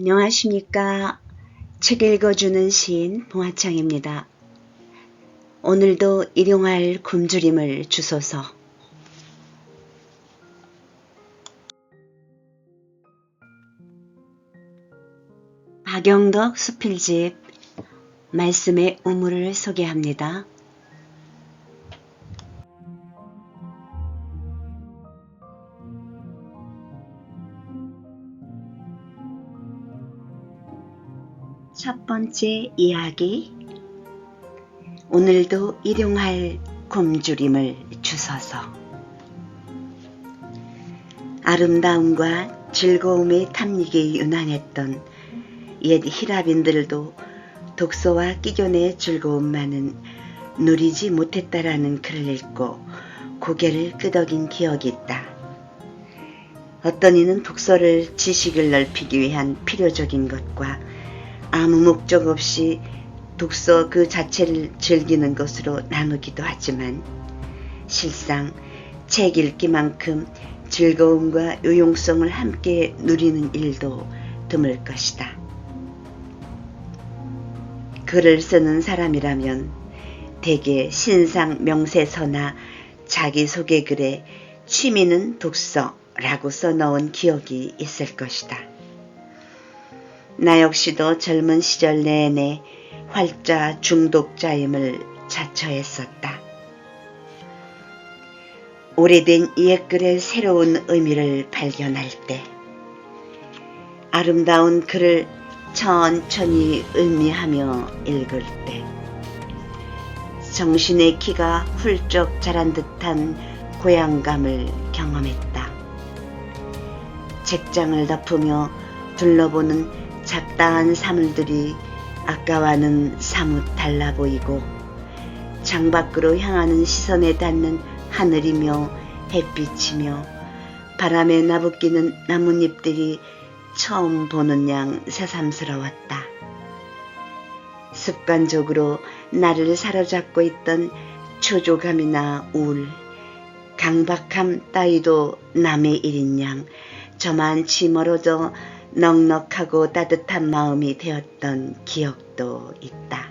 안녕하십니까. 책 읽어주는 시인 봉화창입니다. 오늘도 일용할 굶주림을 주소서. 박영덕 수필집 말씀의 우물을 소개합니다. 첫 번째 이야기 오늘도 일용할 굶주림을 주소서 아름다움과 즐거움의 탐닉에 유난했던 옛 히라빈들도 독서와 끼견의 즐거움만은 누리지 못했다라는 글을 읽고 고개를 끄덕인 기억이 있다. 어떤 이는 독서를 지식을 넓히기 위한 필요적인 것과 아무 목적 없이 독서 그 자체를 즐기는 것으로 나누기도 하지만 실상 책 읽기만큼 즐거움과 요용성을 함께 누리는 일도 드물 것이다. 글을 쓰는 사람이라면 대개 신상 명세서나 자기소개 글에 취미는 독서라고 써놓은 기억이 있을 것이다. 나 역시도 젊은 시절 내내 활자 중독자임을 자처했었다. 오래된 옛글의 새로운 의미를 발견할 때, 아름다운 글을 천천히 의미하며 읽을 때, 정신의 키가 훌쩍 자란 듯한 고향감을 경험했다. 책장을 덮으며 둘러보는 잡다한 사물들이 아까와는 사뭇 달라 보이고 창밖으로 향하는 시선에 닿는 하늘이며 햇빛이며 바람에 나부끼는 나뭇잎들이 처음 보는 양 새삼스러웠다. 습관적으로 나를 사로잡고 있던 초조감이나 우울, 강박함 따위도 남의 일인 양 저만치 멀어져 넉넉하고 따뜻한 마음이 되었던 기억도 있다.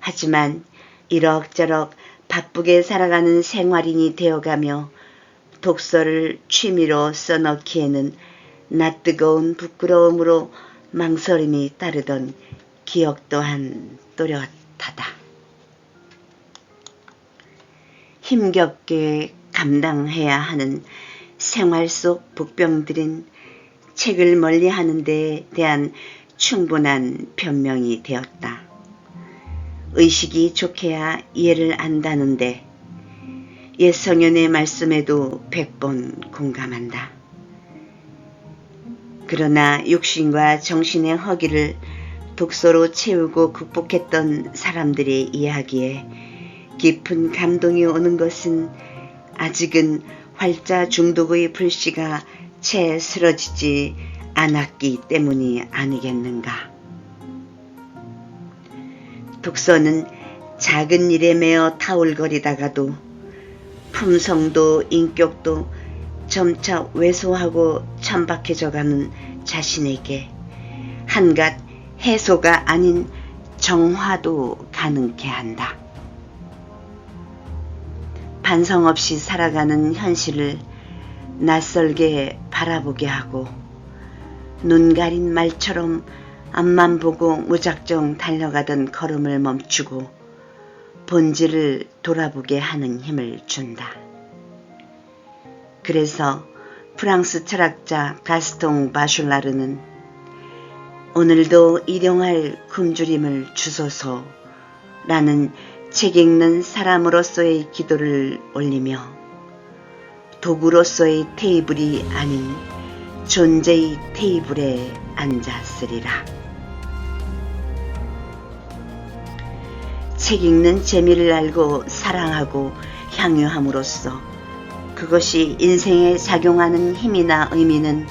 하지만 이럭저럭 바쁘게 살아가는 생활인이 되어가며 독서를 취미로 써넣기에는 낯뜨거운 부끄러움으로 망설임이 따르던 기억 또한 또렷하다. 힘겹게 감당해야 하는 생활 속 복병들은 책을 멀리 하는 데 대한 충분한 변명이 되었다. 의식이 좋게야 이해를 안다는데 옛 성현의 말씀에도 백번 공감한다. 그러나 육신과 정신의 허기를 독서로 채우고 극복했던 사람들의 이야기에 깊은 감동이 오는 것은 아직은 활자 중독의 불씨가 채 쓰러지지 않았기 때문이 아니겠는가. 독서는 작은 일에 매어 타올거리다가도 품성도 인격도 점차 왜소하고 천박해져가는 자신에게 한갓 해소가 아닌 정화도 가능케 한다. 반성 없이 살아가는 현실을 낯설게 바라보게 하고 눈 가린 말처럼 앞만 보고 무작정 달려가던 걸음을 멈추고 본질을 돌아보게 하는 힘을 준다. 그래서 프랑스 철학자 가스통 바슐라르는 오늘도 일용할 굶주림을 주소서 라는 책 읽는 사람으로서의 기도를 올리며 도구로서의 테이블이 아닌 존재의 테이블에 앉았으리라. 책 읽는 재미를 알고 사랑하고 향유함으로써 그것이 인생에 작용하는 힘이나 의미는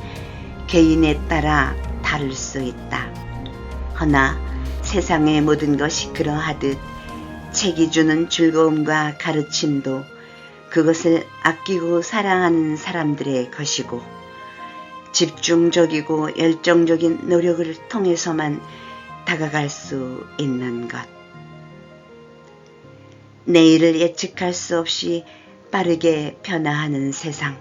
개인에 따라 다를 수 있다. 허나 세상의 모든 것이 그러하듯 책이 주는 즐거움과 가르침도 그것을 아끼고 사랑하는 사람들의 것이고 집중적이고 열정적인 노력을 통해서만 다가갈 수 있는 것. 내일을 예측할 수 없이 빠르게 변화하는 세상.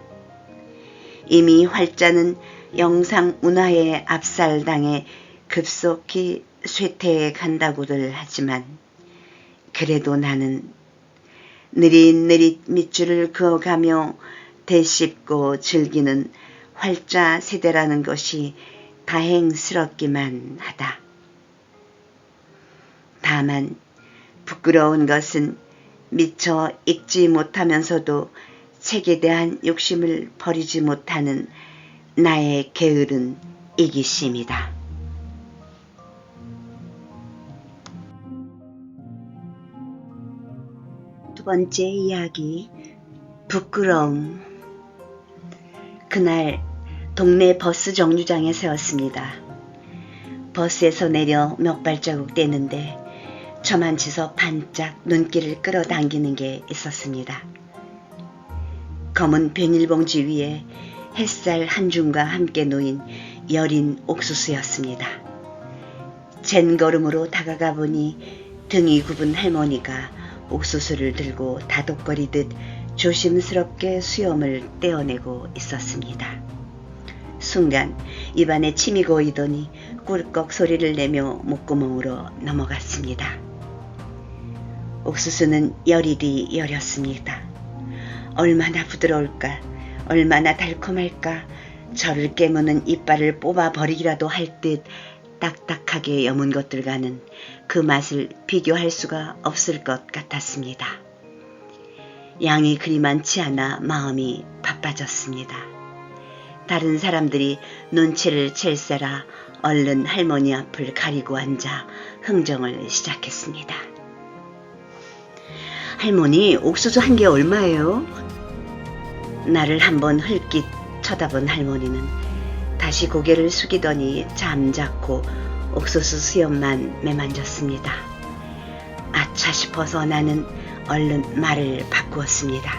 이미 활자는 영상 문화에 압살당해 급속히 쇠퇴해 간다고들 하지만 그래도 나는 느릿느릿 밑줄을 그어가며 되씹고 즐기는 활자 세대라는 것이 다행스럽기만 하다. 다만 부끄러운 것은 미처 읽지 못하면서도 책에 대한 욕심을 버리지 못하는 나의 게으른 이기심이다. 두 번째 이야기, 부끄러움. 그날 동네 버스 정류장에 세웠습니다. 버스에서 내려 몇 발자국 떼는데 저만 치서 반짝 눈길을 끌어당기는 게 있었습니다. 검은 비닐봉지 위에 햇살 한 줌과 함께 놓인 여린 옥수수였습니다. 젠 걸음으로 다가가 보니 등이 굽은 할머니가 옥수수를 들고 다독거리듯 조심스럽게 수염을 떼어내고 있었습니다. 순간 입안에 침이 고이더니 꿀꺽 소리를 내며 목구멍으로 넘어갔습니다. 옥수수는 열이리 열렸습니다. 얼마나 부드러울까, 얼마나 달콤할까, 저를 깨무는 이빨을 뽑아버리기라도 할 듯 딱딱하게 여문 것들과는 그 맛을 비교할 수가 없을 것 같았습니다. 양이 그리 많지 않아 마음이 바빠졌습니다. 다른 사람들이 눈치를 챌세라 얼른 할머니 앞을 가리고 앉아 흥정을 시작했습니다. 할머니, 옥수수 한 개 얼마예요? 나를 한번 흘낏 쳐다본 할머니는 다시 고개를 숙이더니 잠자코 옥수수 수염만 매만졌습니다. 아차 싶어서 나는 얼른 말을 바꾸었습니다.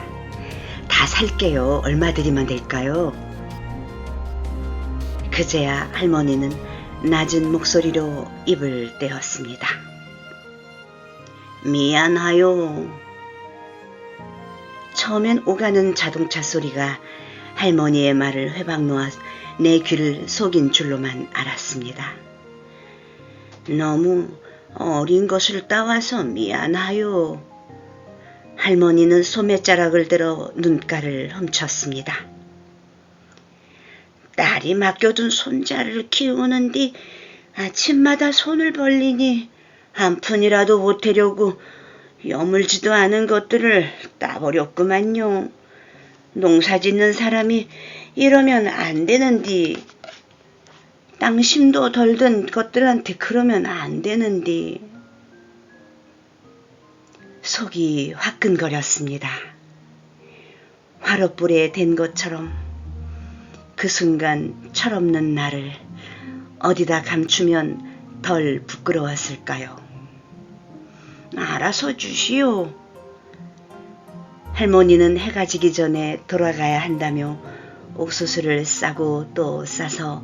다 살게요. 얼마 드리면 될까요? 그제야 할머니는 낮은 목소리로 입을 떼었습니다. 미안하요. 처음엔 오가는 자동차 소리가 할머니의 말을 회방 놓아 내 귀를 속인 줄로만 알았습니다. 너무 어린 것을 따와서 미안하요. 할머니는 소매자락을 들어 눈가를 훔쳤습니다. 딸이 맡겨둔 손자를 키우는디 아침마다 손을 벌리니 한 푼이라도 보태려고 여물지도 않은 것들을 따버렸구만요. 농사 짓는 사람이 이러면 안 되는디. 땅심도 덜든 것들한테 그러면 안 되는디. 속이 화끈거렸습니다. 화롯불에 댄 것처럼 그 순간 철없는 나를 어디다 감추면 덜 부끄러웠을까요? 알아서 주시오. 할머니는 해가 지기 전에 돌아가야 한다며 옥수수를 싸고 또 싸서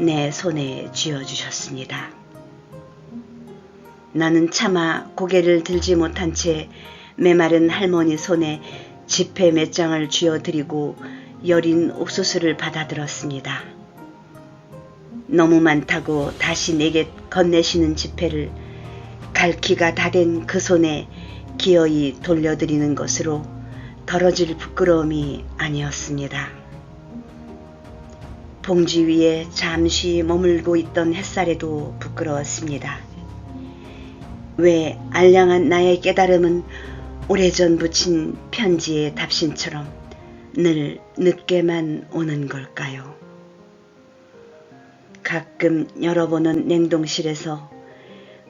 내 손에 쥐어주셨습니다. 나는 차마 고개를 들지 못한 채 메마른 할머니 손에 지폐 몇 장을 쥐어드리고 여린 옥수수를 받아들었습니다. 너무 많다고 다시 내게 건네시는 지폐를 갈기가 다 된 그 손에 기어이 돌려드리는 것으로 덜어질 부끄러움이 아니었습니다. 봉지 위에 잠시 머물고 있던 햇살에도 부끄러웠습니다. 왜 알량한 나의 깨달음은 오래전 붙인 편지의 답신처럼 늘 늦게만 오는 걸까요? 가끔 열어보는 냉동실에서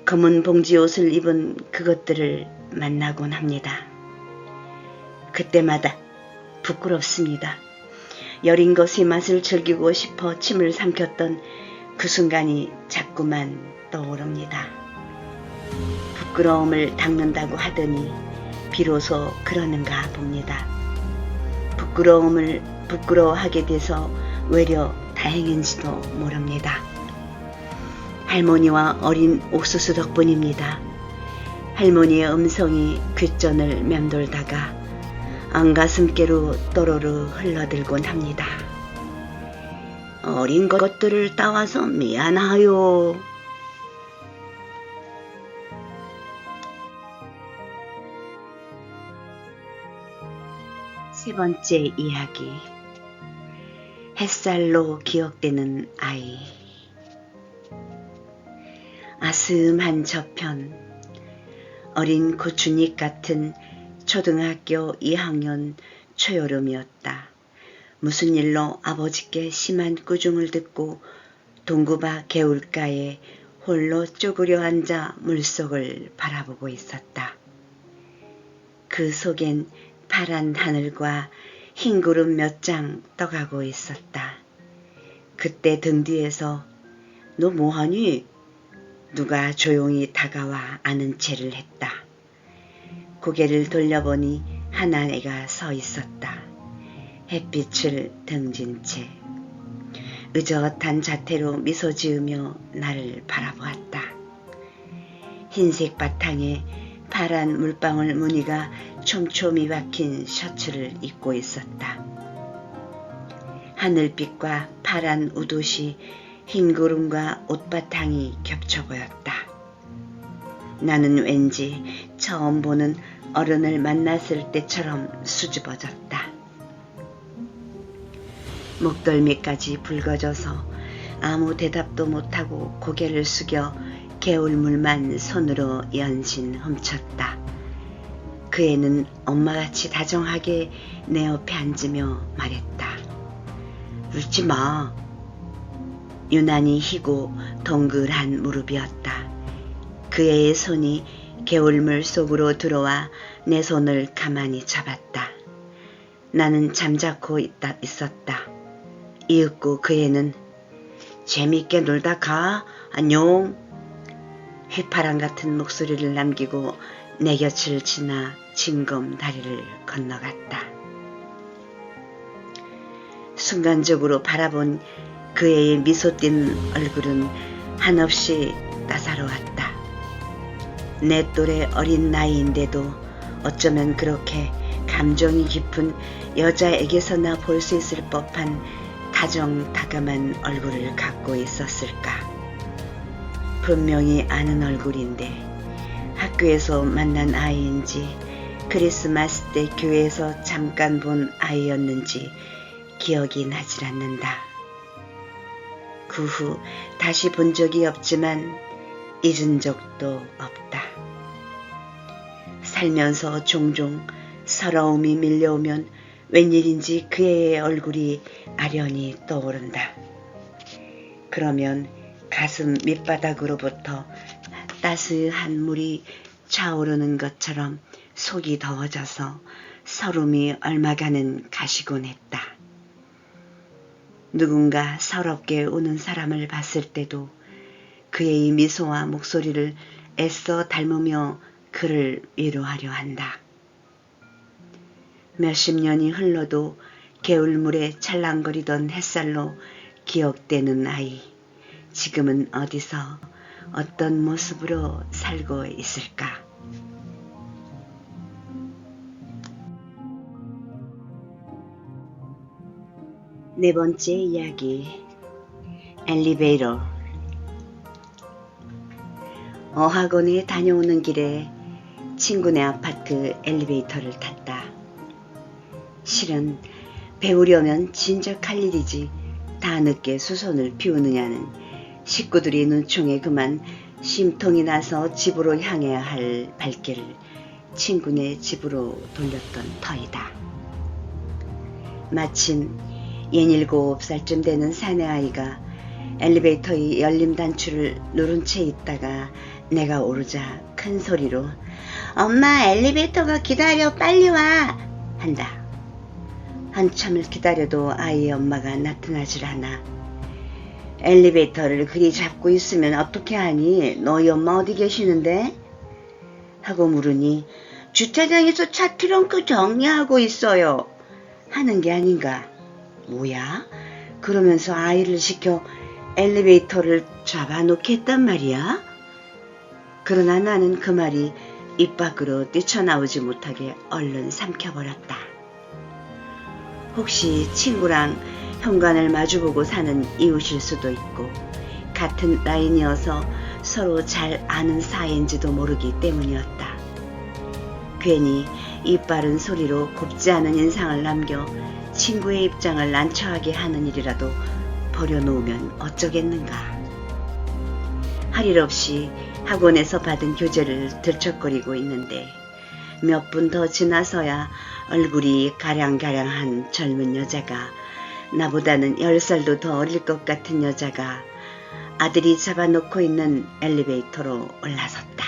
검은 봉지 옷을 입은 그것들을 만나곤 합니다. 그때마다 부끄럽습니다. 여린 것의 맛을 즐기고 싶어 침을 삼켰던 그 순간이 자꾸만 떠오릅니다. 부끄러움을 닦는다고 하더니 비로소 그러는가 봅니다. 부끄러움을 부끄러워하게 돼서 외려 다행인지도 모릅니다. 할머니와 어린 옥수수 덕분입니다. 할머니의 음성이 귓전을 맴돌다가 안가슴께로 또로르 흘러들곤 합니다. 어린 것들을 따와서 미안하요. 세 번째 이야기. 햇살로 기억되는 아이. 아스음한 저편. 어린 고추잎 같은 초등학교 2학년 초여름이었다. 무슨 일로 아버지께 심한 꾸중을 듣고 동구바 개울가에 홀로 쪼그려 앉아 물속을 바라보고 있었다. 그 속엔 파란 하늘과 흰 구름 몇 장 떠가고 있었다. 그때 등 뒤에서 너 뭐하니? 누가 조용히 다가와 아는 체를 했다. 고개를 돌려보니 한 아내가 서 있었다. 햇빛을 등진 채 의젓한 자태로 미소 지으며 나를 바라보았다. 흰색 바탕에 파란 물방울 무늬가 촘촘히 박힌 셔츠를 입고 있었다. 하늘빛과 파란 우도시 흰 구름과 옷바탕이 겹쳐 보였다. 나는 왠지 처음 보는 어른을 만났을 때처럼 수줍어졌다. 목덜미까지 붉어져서 아무 대답도 못하고 고개를 숙여 개울물만 손으로 연신 훔쳤다. 그 애는 엄마같이 다정하게 내 옆에 앉으며 말했다. 울지 마. 유난히 희고 동글한 무릎이었다. 그 애의 손이 개울물 속으로 들어와 내 손을 가만히 잡았다. 나는 잠자코 있다, 있었다. 이윽고 그 애는 재미있게 놀다 가. 안녕. 휘파람 같은 목소리를 남기고 내 곁을 지나 징검 다리를 건너갔다. 순간적으로 바라본 그 애의 미소 띤 얼굴은 한없이 따사로웠다. 내 또래 어린 나이인데도 어쩌면 그렇게 감정이 깊은 여자에게서나 볼 수 있을 법한 다정다감한 얼굴을 갖고 있었을까. 분명히 아는 얼굴인데 학교에서 만난 아이인지 크리스마스 때 교회에서 잠깐 본 아이였는지 기억이 나질 않는다. 그 후 다시 본 적이 없지만 잊은 적도 없다. 살면서 종종 서러움이 밀려오면 웬일인지 그 애의 얼굴이 아련히 떠오른다. 그러면 가슴 밑바닥으로부터 따스한 물이 차오르는 것처럼 속이 더워져서 서름이 얼마가는 가시곤 했다. 누군가 서럽게 우는 사람을 봤을 때도 그의 미소와 목소리를 애써 닮으며 그를 위로하려 한다. 몇십 년이 흘러도 개울물에 찰랑거리던 햇살로 기억되는 아이. 지금은 어디서 어떤 모습으로 살고 있을까? 네 번째 이야기. 엘리베이터. 어학원에 다녀오는 길에 친구네 아파트 엘리베이터를 탔다. 실은 배우려면 진작 할 일이지 다 늦게 수선을 비우느냐는 식구들이 눈총에 그만 심통이 나서 집으로 향해야 할 발길을 친구네 집으로 돌렸던 터이다. 마침 예닐곱 살쯤 되는 사내아이가 엘리베이터의 열림 단추를 누른 채 있다가 내가 오르자 큰 소리로 엄마 엘리베이터가 기다려 빨리 와 한다. 한참을 기다려도 아이의 엄마가 나타나질 않아. 엘리베이터를 그리 잡고 있으면 어떻게 하니? 너희 엄마 어디 계시는데? 하고 물으니 주차장에서 차 트렁크 정리하고 있어요. 하는 게 아닌가. 뭐야? 그러면서 아이를 시켜 엘리베이터를 잡아놓겠단 말이야? 그러나 나는 그 말이 입 밖으로 뛰쳐나오지 못하게 얼른 삼켜버렸다. 혹시 친구랑 현관을 마주보고 사는 이웃일 수도 있고 같은 라인이어서 서로 잘 아는 사이인지도 모르기 때문이었다. 괜히 이빠른 소리로 곱지 않은 인상을 남겨 친구의 입장을 난처하게 하는 일이라도 버려놓으면 어쩌겠는가. 할 일 없이 학원에서 받은 교재를 들쩍거리고 있는데 몇 분 더 지나서야 얼굴이 가량가량한 젊은 여자가 나보다는 열 살도 더 어릴 것 같은 여자가 아들이 잡아놓고 있는 엘리베이터로 올라섰다.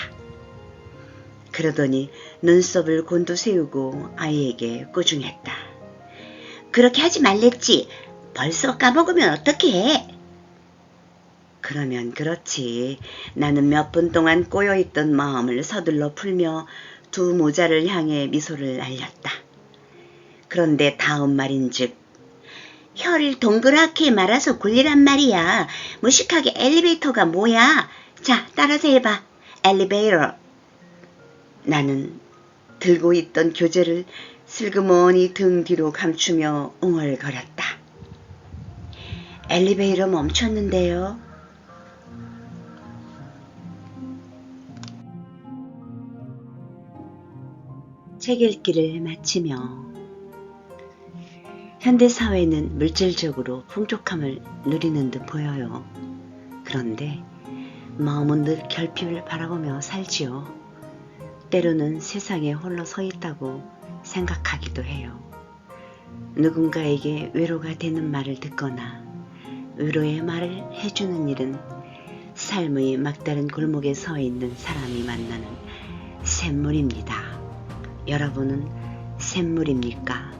그러더니 눈썹을 곤두세우고 아이에게 꾸중했다. 그렇게 하지 말랬지. 벌써 까먹으면 어떡해. 그러면 그렇지. 나는 몇 분 동안 꼬여있던 마음을 서둘러 풀며 두 모자를 향해 미소를 날렸다. 그런데 다음 말인즉 혀를 동그랗게 말아서 굴리란 말이야. 무식하게 엘리베이터가 뭐야? 자, 따라서 해봐. 엘리베이터. 나는 들고 있던 교재를 슬그머니 등 뒤로 감추며 웅얼거렸다. 엘리베이터 멈췄는데요. 책 읽기를 마치며 현대 사회는 물질적으로 풍족함을 누리는 듯 보여요. 그런데 마음은 늘 결핍을 바라보며 살지요. 때로는 세상에 홀로 서 있다고 생각하기도 해요. 누군가에게 위로가 되는 말을 듣거나 위로의 말을 해주는 일은 삶의 막다른 골목에 서 있는 사람이 만나는 샘물입니다. 여러분은 샘물입니까?